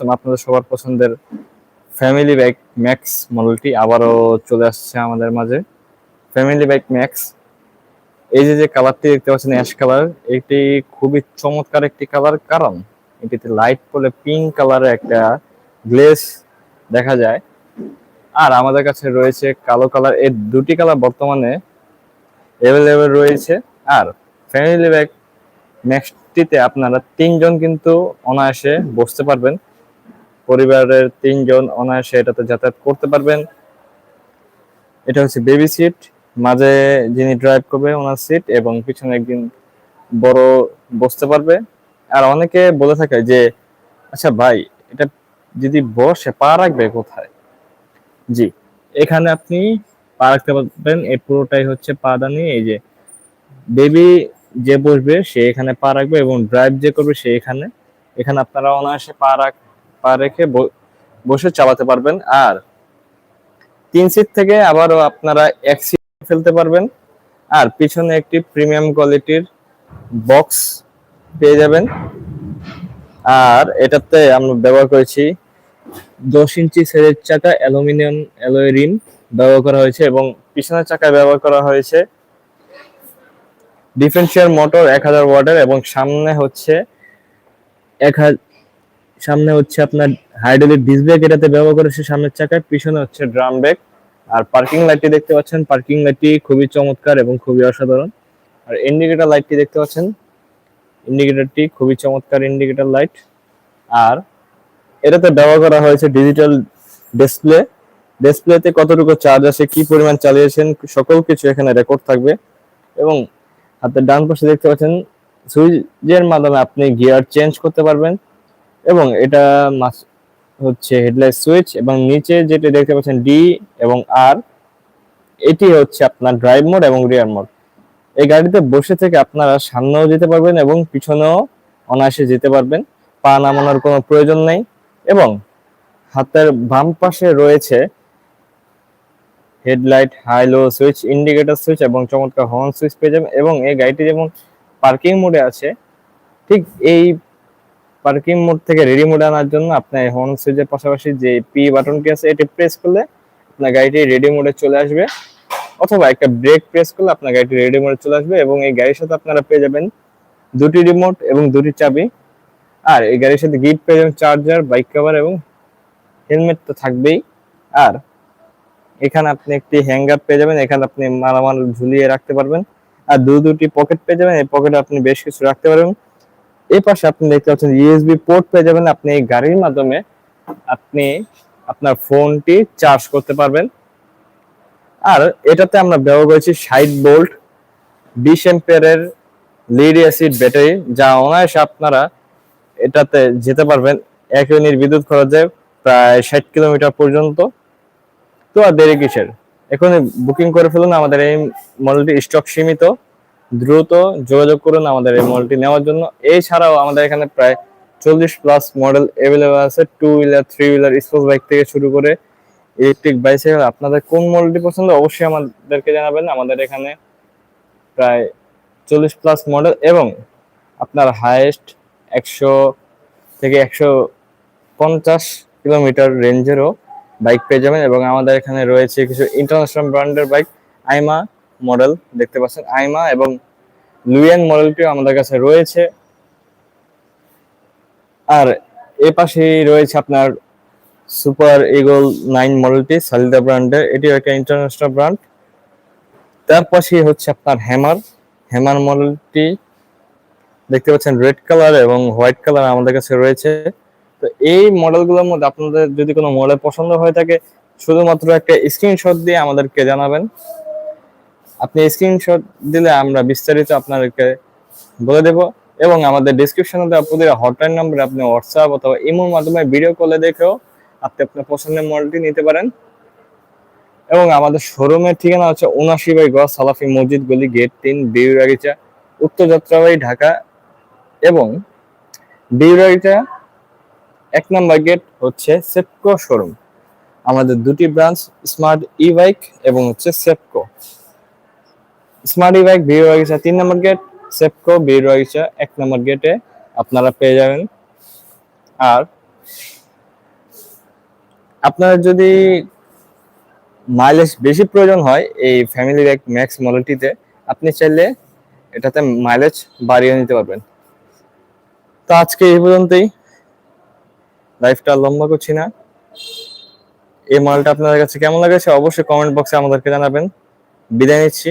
আসলাম। আপনাদের সবার পছন্দের ফ্যামিলি বাইক ম্যাক্স মডেলটি আবারও চলে আসছে আমাদের মাঝে। ফ্যামিলি বাইক ম্যাক্স এই যে যে কালারটি দেখতে পাচ্ছেন অ্যাশ কালার এটি খুবই চমৎকার একটি কালার কারণ এটিতে লাইট পড়লে পিঙ্ক কালারের একটা গ্লেস দেখা যায়। আর আমাদের কাছে রয়েছে কালো কালার এই দুটি কালার বর্তমানে অ্যাভেলেবেল রয়েছে। আর ফ্যামিলি ব্যাগ ম্যাক্সটিতে আপনারা তিনজন কিন্তু অনায়াসে বসতে পারবেন। পরিবারের তিনজন অনায়াসে এটাতে যাতায়াত করতে পারবেন। এটা হচ্ছে বেবি সিট মাঝে যিনি ড্রাইভ করবে, ওনার সিট এবং পিছনে একদিন বড় বসতে পারবে। আর অনেকে বলে থাকে যে আচ্ছা ভাই, এটা যদি বসে, পা রাখবে কোথায়? জি, এখানে আপনি পা রাখতে পারবেন। এই পুরোটাই হচ্ছে পা দানি এই যে বেবি যে বসবে, সে এখানে পা রাখবে এবং ড্রাইভ যে করবে, সে এখানে। এখানে আপনারা অনায়াসে পা রাখ পা রেখে বসে চালাতে পারবেন। আর তিন সিট থেকে আবারও আপনারা এক সিট ফেলতে পারবেন। আর পিছনে একটি প্রিমিয়াম কোয়ালিটির বক্স পেয়ে যাবেন। আর এটাতে আমরা ব্যবহার করেছি দশ ইঞ্চি সেলের চাকা অ্যালুমিনিয়াম অ্যালয় রিম ব্যবহার করা হয়েছে এবং পিছনের চাকায় ব্যবহার করা হয়েছে ডিফারেন্সিয়াল মোটর এক হাজার ওয়াটের এবং সামনে হচ্ছে এক হাজার সামনে হচ্ছে আপনার হাইড্রোলিক ডিস ব্রেক এটাতে ব্যবহার করেছে সামনের চাকায় পিছনে হচ্ছে ড্রাম ব্রেক আর পার্কিং লাইটটি দেখতে পাচ্ছেন পার্কিং লাইটটি খুবই চমৎকার এবং খুবই অসাধারণ। আর ইন্ডিকেটর লাইটটি দেখতে পাচ্ছেন ইন্ডিকেটরটি খুবই চমৎকার ইন্ডিকেটর লাইট আর এটাতে ব্যবহার করা হয়েছে ডিজিটাল ডিসপ্লে ডিসপ্লেতে কতটুকু চার্জ আছে, কি পরিমাণ চালিয়েছেন, সকল কিছু এখানে রেকর্ড থাকবে। এবং হাতের ডান পাশে দেখতে পাচ্ছেন সুইচের মাধ্যমে আপনি গিয়ার চেঞ্জ করতে পারবেন। এবং এটা মাস হচ্ছে হেডলাইট সুইচ এবং নিচে যেটা দেখতে পাচ্ছেন ডি এবং আর এটি হচ্ছে আপনার ড্রাইভ মোড এবং রিয়ার মোড এই গাড়িতে বসে থেকে আপনারা সামনেও যেতে পারবেন এবং পিছনেও অনায়াসে যেতে পারবেন। পা নামানোর কোনো প্রয়োজন নেই এবং হাতের বাম পাশে রয়েছে headlight high low switch indicator switch এবং চমৎকার হর্ন সুইচ পেয়ে যাবেন এবং এই গাড়িটি যেমন পার্কিং মোডে আছে, ঠিক এই পার্কিং মোড থেকে রেডি মোডে আনার জন্য আপনার হর্ন সুইচের পাশাপাশি যে পি বাটনটি আছে, এটি প্রেস করলে আপনার গাড়িটি রেডি মোডে চলে আসবে। অথবা একটা ব্রেক প্রেস করলে আপনার গাড়িটি রেডি মোডে চলে আসবে এবং এই গাড়ির সাথে আপনারা পেয়ে যাবেন দুটি রিমোট এবং দুটি চাবি। আর এই গাড়ির সাথে গিফট পেয়ে যাবেন চার্জার বাইক কভার এবং হেলমেট তো থাকবেই। আর এখানে আপনি একটি হ্যাঙ্গার পেয়ে যাবেন, এখানে আপনি মালামাল ঝুলিয়ে রাখতে পারবেন। আর দু দুটি পকেট পেয়ে যাবেন, এই পকেটে আপনি বেশ কিছু রাখতে পারবেন। এই পাশে আপনি দেখতে পাচ্ছেন ইউএসবি পোর্ট পেয়ে যাবেন। আপনি এই গাড়ির মাধ্যমে আপনি আপনার ফোনটি চার্জ করতে পারবেন। আর এটাতে আমরা ব্যবহার করেছি ষাট বোল্ট বিশ এম্পিয়ারের লিড অ্যাসিড ব্যাটারি যা অনায়াসে আপনারা এটাতে যেতে পারবেন। এক ইউনিট বিদ্যুৎ খরচে প্রায় ষাট কিলোমিটার পর্যন্ত। তো আর দেরি কিসের? এখন বুকিং করে ফেলুন। আমাদের এই মডেলটি স্টক সীমিত। দ্রুত যোগাযোগ করুন আমাদের এই মডেলটি নেওয়ার জন্য। এছাড়াও আমাদের এখানে প্রায় চল্লিশ প্লাস মডেল অ্যাভেলেবেল আছে two wheeler three wheeler sports bike থেকে শুরু করে ইলেকট্রিক বাইসাইকেল আপনাদের কোন মডেলটি পছন্দ অবশ্যই আমাদেরকে জানাবেন। আমাদের এখানে প্রায় চল্লিশ প্লাস মডেল এবং আপনার হাইয়েস্ট একশো থেকে একশো পঞ্চাশ কিলোমিটার রেঞ্জেরও বাইক পেয়ে যাবেন এবং আমাদের এখানে রয়েছে কিছু ইন্টারন্যাশনাল ব্র্যান্ডের বাইক আইমা মডেল দেখতে পাচ্ছেন, আইমা এবং লুয়েন মডেলটিও আমাদের কাছে রয়েছে। আর এ পাশেই রয়েছে আপনার সুপার ইগল নাইন মডেলটি সালিদা ব্র্যান্ডের এটিও একটা ইন্টারন্যাশনাল ব্র্যান্ড তার পাশে হচ্ছে আপনার হ্যামার হ্যামার মডেলটি দেখতে পাচ্ছেন রেড কালার এবং হোয়াইট কালার আমাদের কাছে রয়েছে। তো এই মডেলগুলোর মধ্যে আপনাদের যদি কোনো মডেল পছন্দ হয়ে থাকে, শুধুমাত্র একটা স্ক্রিনশট দিয়ে আমাদেরকে জানাবেন। আপনি স্ক্রিনশট দিলে আমরা বিস্তারিত আপনাদেরকে বলে দেব। এবং আমাদের ডিসক্রিপশনে দেওয়া প্রতিটা হটলাইন নম্বরে আপনি হোয়াটসঅ্যাপ অথবা ইমোর মাধ্যমে ভিডিও কলে দেখেও আপনি আপনার পছন্দের মডেলটি নিতে পারেন। এবং আমাদের শোরুমের ঠিকানা হচ্ছে উনাশি বাই গজ সালাফি মসজিদ গলি গেট তিন, বিউরাগিচা, উত্তর যাত্রাবাড়ি, ঢাকা এবং বিউরাগিচা এক নম্বর গেট হচ্ছে সেপকো শোরুম আমাদের দুটি ব্রাঞ্চ স্মার্ট ই বাইক এবং হচ্ছে সেপকো স্মার্ট বাইক বিউ বাগিচা তিন নম্বর গেট সেপকো বিউ বাগিচা এক নম্বর গেটে আপনারা পেয়ে যাবেন। আর আপনার যদি মাইলেজ বেশি প্রয়োজন হয় এই ফ্যামিলি ব্যাগ ম্যাক্স মডেলটিতে আপনি চাইলে এটাতে মাইলেজ বাড়িয়ে নিতে পারবেন। তো আজকে এই পর্যন্তই। লাইফটা লম্বা করছি না। এই মডেলটা আপনাদের কাছে কেমন লাগেছে অবশ্যই কমেন্ট বক্সে আমাদেরকে জানাবেন। বিদায় নিচ্ছি।